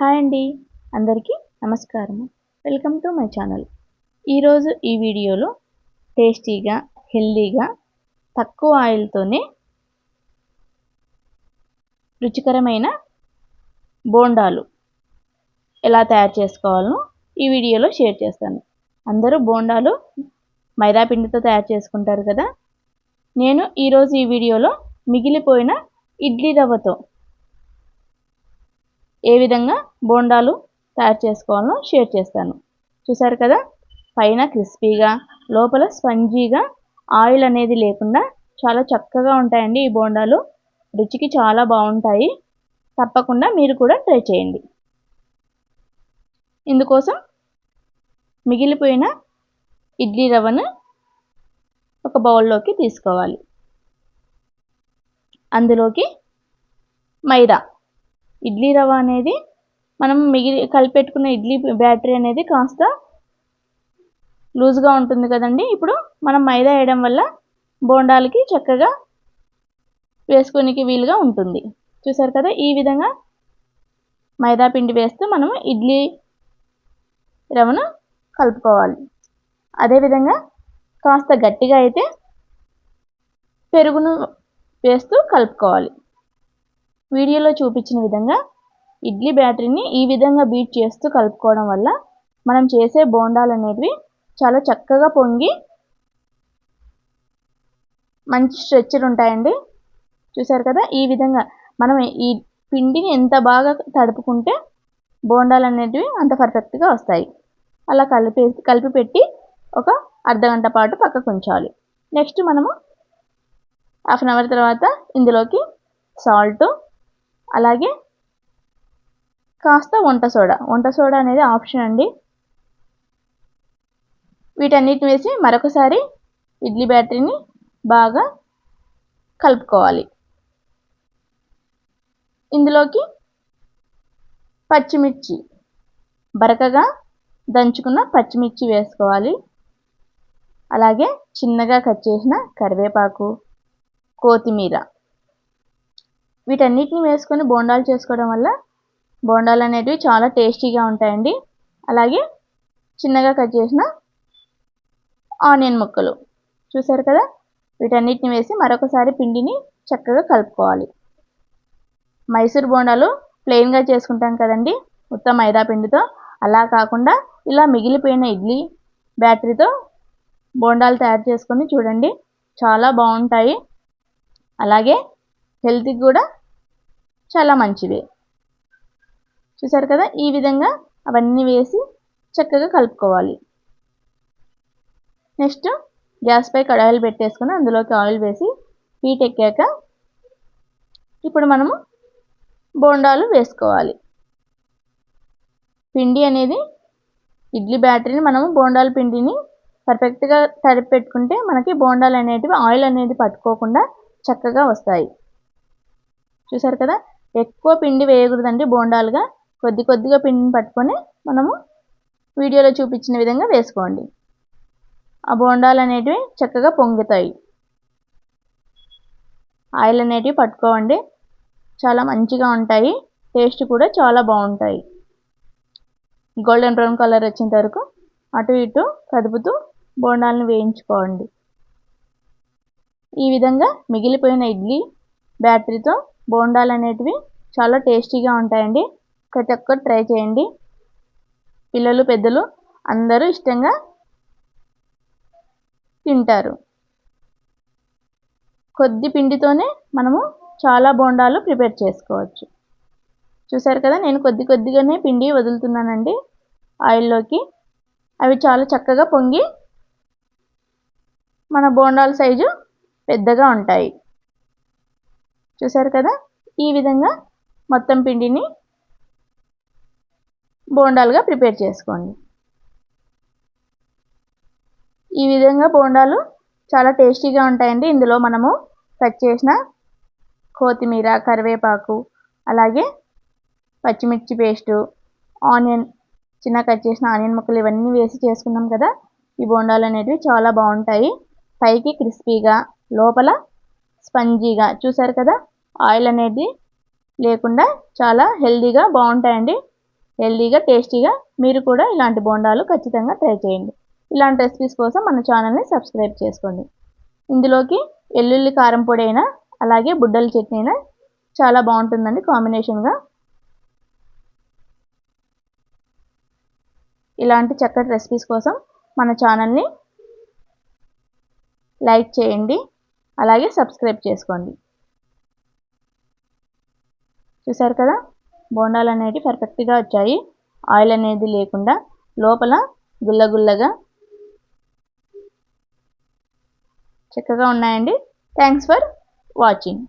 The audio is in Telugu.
హాయ్ అండి. అందరికీ నమస్కారం వెల్కమ్ టు మై ఛానల్ ఈరోజు ఈ వీడియోలో టేస్టీగా హెల్దీగా తక్కువ ఆయిల్తోనే రుచికరమైన బోండాలు ఎలా తయారు చేసుకోవాలో ఈ వీడియోలో షేర్ చేస్తాను. అందరూ బోండాలు మైదా పిండితో తయారు చేసుకుంటారు కదా. నేను ఈరోజు ఈ వీడియోలో మిగిలిపోయిన ఇడ్లీ రవ్వతో ఏ విధంగా బోండాలు తయారు చేసుకోవాలో షేర్ చేస్తాను. చూసారు కదా? పైన క్రిస్పీగా లోపల స్పంజీగా ఆయిల్ అనేది లేకుండా చాలా చక్కగా ఉంటాయండి ఈ బోండాలు. రుచికి చాలా బాగుంటాయి. తప్పకుండా మీరు కూడా ట్రై చేయండి. ఇందుకోసం మిగిలిపోయిన ఇడ్లీ రవ్వను ఒక బౌల్లోకి తీసుకోవాలి. అందులోకి మైదా. ఇడ్లీ రవ్వ అనేది మనం మిగిలి కలిపెట్టుకున్న ఇడ్లీ బ్యాటరీ అనేది కాస్త లూజ్గా ఉంటుంది కదండి. ఇప్పుడు మనం మైదా వేయడం వల్ల బోండాలకి చక్కగా వేసుకోనికి వీలుగా ఉంటుంది. చూసారు కదా ఈ విధంగా మైదా పిండి వేస్తూ మనము ఇడ్లీ రవ్వను కలుపుకోవాలి. అదేవిధంగా కాస్త గట్టిగా అయితే పెరుగును వేస్తూ కలుపుకోవాలి. వీడియోలో చూపించిన విధంగా ఇడ్లీ బ్యాటరీని ఈ విధంగా బీట్ చేస్తూ కలుపుకోవడం వల్ల మనం చేసే బోండాలు అనేటివి చాలా చక్కగా పొంగి మంచి స్ట్రెచ్చర్ ఉంటాయండి. చూసారు కదా? ఈ విధంగా మనం ఈ పిండిని ఎంత బాగా తడుపుకుంటే బోండాలు అనేటివి అంత పర్ఫెక్ట్గా వస్తాయి. అలా కలిపేసి కలిపి పెట్టి ఒక అర్ధగంట పాటు పక్కకు ఉంచాలి. నెక్స్ట్ మనము హాఫ్ అన్ అవర్ తర్వాత ఇందులోకి సాల్ట్ అలాగే కాస్త వంట సోడా. వంట సోడా అనేది ఆప్షన్ అండి. వీటన్నిటిని వేసి మరొకసారి ఇడ్లీ బ్యాటరీని బాగా కలుపుకోవాలి. ఇందులోకి పచ్చిమిర్చి. బరకగా దంచుకున్న పచ్చిమిర్చి వేసుకోవాలి. అలాగే చిన్నగా కట్ చేసిన కరివేపాకు కొత్తిమీర. వీటన్నిటిని వేసుకొని బోండాలు చేసుకోవడం వల్ల బోండాలు అనేటివి చాలా టేస్టీగా ఉంటాయండి. అలాగే చిన్నగా కట్ చేసిన ఆనియన్ ముక్కలు. చూసారు కదా? వీటన్నిటిని వేసి మరొకసారి పిండిని చక్కగా కలుపుకోవాలి. మైసూర్ బోండాలు ప్లెయిన్గా చేసుకుంటాం కదండి? మొత్తం మైదా పిండితో. అలా కాకుండా ఇలా మిగిలిపోయిన ఇడ్లీ బ్యాటరీతో బోండాలు తయారు చేసుకొని చూడండి. చాలా బాగుంటాయి. అలాగే హెల్త్కి కూడా చాలా మంచివి. చూసారు కదా? ఈ విధంగా అవన్నీ వేసి చక్కగా కలుపుకోవాలి. నెక్స్ట్ గ్యాస్పై కడాయిలు పెట్టేసుకుని అందులోకి ఆయిల్ వేసి హీట్ ఎక్కాక ఇప్పుడు మనము బోండాలు వేసుకోవాలి. పిండి అనేది ఇడ్లీ బ్యాటరీని మనము బోండాల పిండిని పర్ఫెక్ట్గా తడిపి పెట్టుకుంటే మనకి బోండాలు అనేటివి ఆయిల్ అనేది పట్టుకోకుండా చక్కగా వస్తాయి. చూసారు కదా? ఎక్కువ పిండి వేయకూడదండి బోండాలుగా. కొద్ది కొద్దిగా పిండిని పట్టుకొని మనము వీడియోలో చూపించిన విధంగా వేసుకోండి. ఆ బోండాలు అనేటివి చక్కగా పొంగుతాయి. ఆయిల్ అనేటివి పట్టుకోవండి చాలా మంచిగా ఉంటాయి. టేస్ట్ కూడా చాలా బాగుంటాయి. గోల్డెన్ బ్రౌన్ కలర్ వచ్చేంత వరకు అటు ఇటు కదుపుతూ బోండాలను వేయించుకోండి. ఈ విధంగా మిగిలిపోయిన ఇడ్లీ బ్యాటరీతో బోండాలు అనేటివి చాలా టేస్టీగా ఉంటాయండి. ప్రతి ఒక్కరు ట్రై చేయండి. పిల్లలు పెద్దలు అందరూ ఇష్టంగా తింటారు. కొద్ది పిండితోనే మనము చాలా బోండాలు ప్రిపేర్ చేసుకోవచ్చు. చూసారు కదా నేను కొద్ది కొద్దిగానే పిండి వదులుతున్నానండి ఆయిల్లోకి. అవి చాలా చక్కగా పొంగి మన బోండాల సైజు పెద్దగా ఉంటాయి. చూసారు కదా? ఈ విధంగా మొత్తం పిండిని బోండాలుగా ప్రిపేర్ చేసుకోండి. ఈ విధంగా బోండాలు చాలా టేస్టీగా ఉంటాయండి. ఇందులో మనము కట్ చేసిన కొత్తిమీర కరివేపాకు అలాగే పచ్చిమిర్చి పేస్టు ఆనియన్ చిన్న కట్ చేసిన ఆనియన్ ముక్కలు ఇవన్నీ వేసి చేసుకున్నాం కదా? ఈ బోండాలు అనేటివి చాలా బాగుంటాయి. పైకి క్రిస్పీగా లోపల స్పంజీగా. చూసారు కదా? ఆయిల్ అనేది లేకుండా చాలా హెల్దీగా బాగుంటాయండి. హెల్దీగా టేస్టీగా మీరు కూడా ఇలాంటి బోండాలు ఖచ్చితంగా ట్రై చేయండి. ఇలాంటి రెసిపీస్ కోసం మన ఛానల్ని సబ్స్క్రైబ్ చేసుకోండి. ఇందులోకి వెల్లుల్లి కారం పొడి అయినా అలాగే బుడ్డల చట్నీ అయినా చాలా బాగుంటుందండి కాంబినేషన్గా. ఇలాంటి చక్కటి రెసిపీస్ కోసం మన ఛానల్ని లైక్ చేయండి. అలాగే సబ్స్క్రైబ్ చేసుకోండి. చూసారు కదా? బోండాలు అనేవి పర్ఫెక్ట్గా వచ్చాయి. ఆయిల్ అనేది లేకుండా లోపల గుల్లగుల్లగా చక్కగా ఉన్నాయండి. Thanks for watching